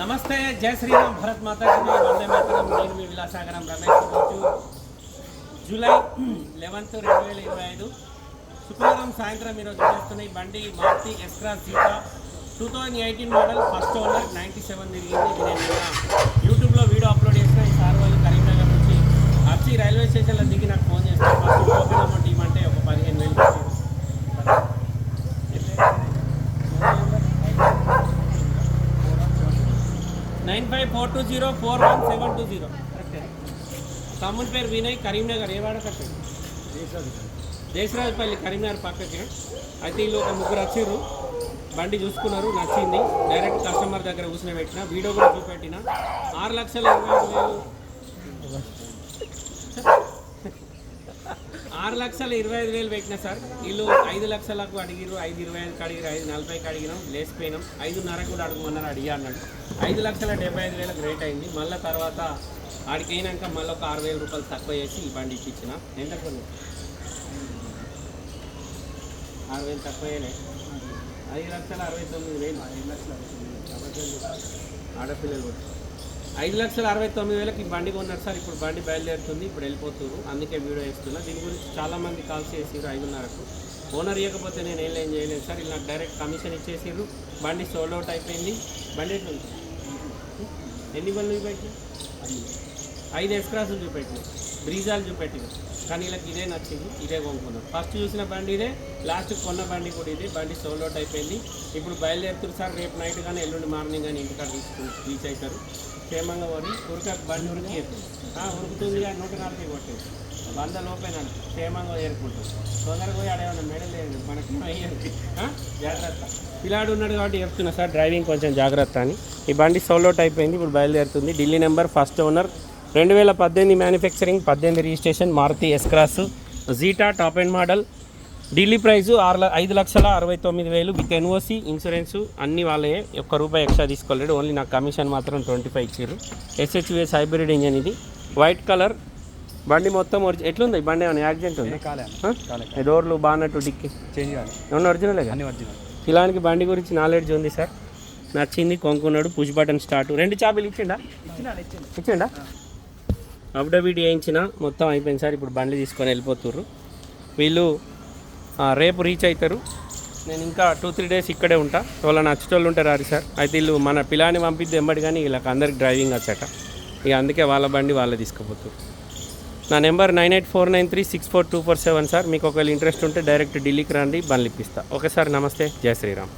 నమస్తే జయ శ్రీరామ్ భరత్ మాతాజీ వందే మాతరం నేను మీ విలాసాగరం రమేష్ రోజు జూలై లెవెన్త్ రెండు వేల ఇరవై ఐదు. శుక్రవారం సాయంత్రం ఈరోజు చేస్తున్న ఈ బండి Maruti extra Zeta two thousand eighteen model first owner ninety seven తిరిగింది ఇది నేను నిన్న యూట్యూబ్లో వీడియో అప్లోడ్ చేసిన ఈ సార్ వాళ్ళు కరీంనగర్ నుంచి వచ్చి రైల్వే స్టేషన్లో దిగి నాకు ఫోన్ చేస్తారు ఫస్ట్ టోకెన్ అమౌంట్ ఇవ్వమంటే ఒక పదిహేను వేలు ఇచ్చారు nine five four two zero four one seven two zero. తమ్ముని పేరు వినయ్ కరీంనగర్ ఏ వాడకట్టు దేశరాజపల్లి కరీంనగర్ పక్కకి. అయితే వీళ్ళు ఒక ముగ్గురు వచ్చిర్రు. బండి చూసుకున్నారు నచ్చింది. డైరెక్ట్ కస్టమర్ దగ్గర కూర్చుని పెట్టిన వీడియో కూడా చూపెట్టిన. ఆరు లక్షల ఇరవై ఐదు వేలు. ఆరు లక్షల ఇరవై ఐదు వేలు పెట్టినా సార్. వీళ్ళు ఐదు లక్షలకు అడిగిరు ఐదు ఇరవై ఐదుకి అడిగిరు ఐదు నలభైకి అడిగినాం లేచిపోయినాం. ఐదున్నర కూడా అడుగుమన్నారు అడిగా అన్నాడు. ఐదు లక్షల డెబ్బై ఐదు వేలకు రేట్ అయింది. మళ్ళీ తర్వాత ఆడికి అయినాక మళ్ళీ ఒక ఆరు వేల రూపాయలు తక్కువ చేసి ఈ బండి ఇచ్చిన ఎంత కొన్ని ఆరు వేలు తక్కువ చేయలే. ఐదు లక్షల అరవై తొమ్మిది వేలు. ఆడపిల్లలు కూడా. ఐదు లక్షల అరవై తొమ్మిది వేలకి బండి కొన్నారు సార్. ఇప్పుడు బండి బయలుదేరుతుంది ఇప్పుడు వెళ్ళిపోతున్నారు. అందుకే వీడియో వేస్తున్నా దీని గురించి చాలామంది కాల్ చేసిర్రు ఐదున్నరకు. ఓనర్ ఇవ్వకపోతే నేను ఏం ఏం చేయలేదు సార్. ఇలా డైరెక్ట్ కమిషన్ ఇచ్చేసిర్రు. బండి సోల్డ్ అవుట్ అయిపోయింది. బండి ఎట్లుంది? ఎన్ని బండ్లు చూపెట్టి ఐదు ఎస్క్రాసులు చూపెట్టి బ్రీజాలు చూపెట్టిన కానీ వీళ్ళకి ఇదే నచ్చింది ఇదే కొనుక్కున్నారు. ఫస్ట్ చూసిన బండి ఇదే లాస్ట్ కొన్న బండి కూడా ఇదే. బండి సోల్డ్ అవుట్ అయిపోయింది. ఇప్పుడు బయలుదేరుతున్నారు సార్ రేపు నైట్ కానీ ఎల్లుండి మార్నింగ్ కానీ ఇంటికాడ తీసుకుని రీచ్ అవుతారు. క్షేమంగా వరి ఉరక బండి ఉరికి ఆ, ఉరుకుతుంది కానీ నూట నలభై కొట్టేది వంద లోపే క్షేమంగా ఏర్పడుతుంది తొందరగా పోయి ఆడేమన్నా మెడల్ లేదు మనకి జాగ్రత్త. పిల్లాడు ఉన్నాడు కాబట్టి చెప్తున్నా సార్ డ్రైవింగ్ కొంచెం జాగ్రత్త అని. ఈ బండి సోలోట్ అయిపోయింది ఇప్పుడు బయలుదేరుతుంది. ఢిల్లీ నెంబర్ ఫస్ట్ ఓనర్ రెండు వేల పద్దెనిమిది మ్యానుఫ్యాక్చరింగ్ పద్దెనిమిది registration Maruti S Cross Zeta top end model Delhi price ఆరు ఐదు లక్షల అరవై తొమ్మిది వేలు విత్ ఎన్ఓసి ఇన్సూరెన్స్ అన్ని వాళ్ళే. ఒక్క రూపాయి ఎక్స్ట్రా తీసుకోలేడు. ఓన్లీ నాకు కమిషన్ మాత్రం ట్వంటీ ఫైవ్ ఇచ్చారు ఎస్హెచ్విఎస్ హైబ్రిడ్ ఇంజన్ ఇది. వైట్ కలర్ బండి మొత్తం ఒరిజి ఎట్లుంది? బండి ఏమైనా యాక్సిడెంట్ ఉంది? డోర్లు బాగున్నట్టు డిక్కి? చేంజ్ ఏమన్నా ఒరిజినలే ఇలాంటి బండి గురించి నాలెడ్జ్ ఉంది సార్. నచ్చింది కొనుక్కున్నాడు పుష్ బటన్ స్టార్ట్ రెండు చాబీలు ఇచ్చిండా? ఇచ్చిండా? అఫిడవిట్ వేయించిన మొత్తం అయిపోయింది సార్. ఇప్పుడు బండి తీసుకొని వెళ్ళిపోతుర్రు. వీళ్ళు రేపు రీచ్ అవుతారు నేను ఇంకా టూ త్రీ డేస్ ఇక్కడే ఉంటా. వాళ్ళ నచ్చేటోళ్ళు ఉంటారు రారు సార్. అయితే వీళ్ళు మన పిల్లాని పంపిద్ది ఎంబడి కానీ వీళ్ళకి అందరికి డ్రైవింగ్ వచ్చాక ఇక అందుకే వాళ్ళ బండి వాళ్ళే తీసుకుపోతారు నా number nine eight four nine three six four two four seven sir. మీకు ఒకవేళ ఇంట్రెస్ట్ ఉంటే డైరెక్ట్ ఢిల్లీకి రండి బండ్లు ఇప్పిస్తా. ఓకే సార్ నమస్తే. జయ శ్రీరామ్.